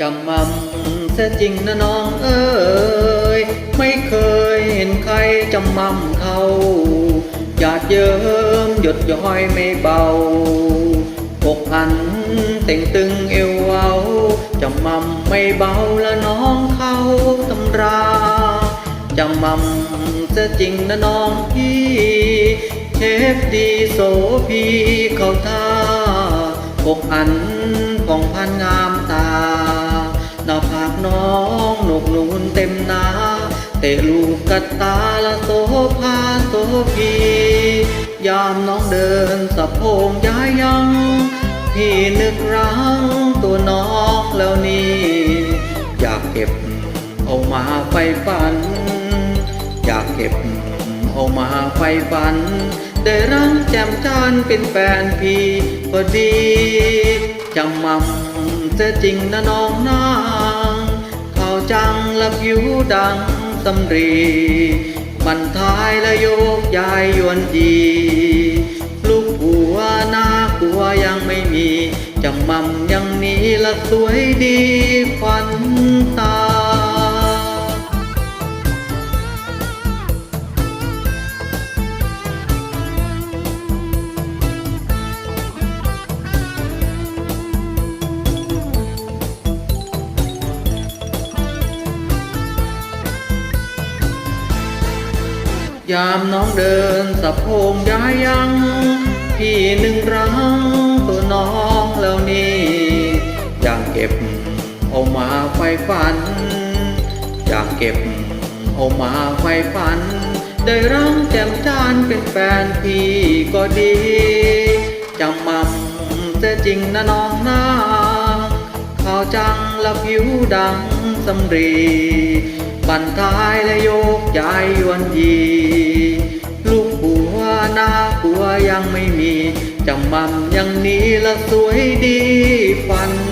จำมั่มเสียจริงนะน้องเอ้ยไม่เคยเห็นใครจำมั่มเขาหยาดเยิ้มหยดย้อยไม่เบาอกอันเต่งตึงเอวเวาจำมั่มไม่เบาละน้องเขาตำราจำมั่มเสียจริงนะน้องพี่เชฟดีโสพีเขาท่าอกอันของพันงาม เต็มนา เตะลูกกัดตาละโสภาโสพียามน้องเดินสะโพงย้ายยัง พี่นึกรังตัวน้องแล้วนี่ อยากเก็บเอามาไฟฝัน อยากเก็บเอามาไฟฝัน ได้รังแจ่มจันเป็นแฟนพี่พอดีจำมั่มเสียจริงนะน้องนางเขาจัง หลับอยู่ดังตำรีบันทายและโยกยายยวนดีลูกผัวหน้ากลัวยังไม่มีจำมั่มยังนี้ละสวยดีฟันตา ยามน้องเดินสะโพงย้ายยังพี่หนึ่งรังตัวน้องแล้วนี่อยากเก็บเอามาไฟฝันอยากเก็บเอามาไฟฝัน ได้รังแจ่มจานเป็นแฟนพี่ก็ดีจำมั่มเสียจริงนะน้องนาข่าวจังละผิวดังสำรี บันทายและโยกย้ายยวนยี จำมั่มยังนี้ละสวยดีฟัน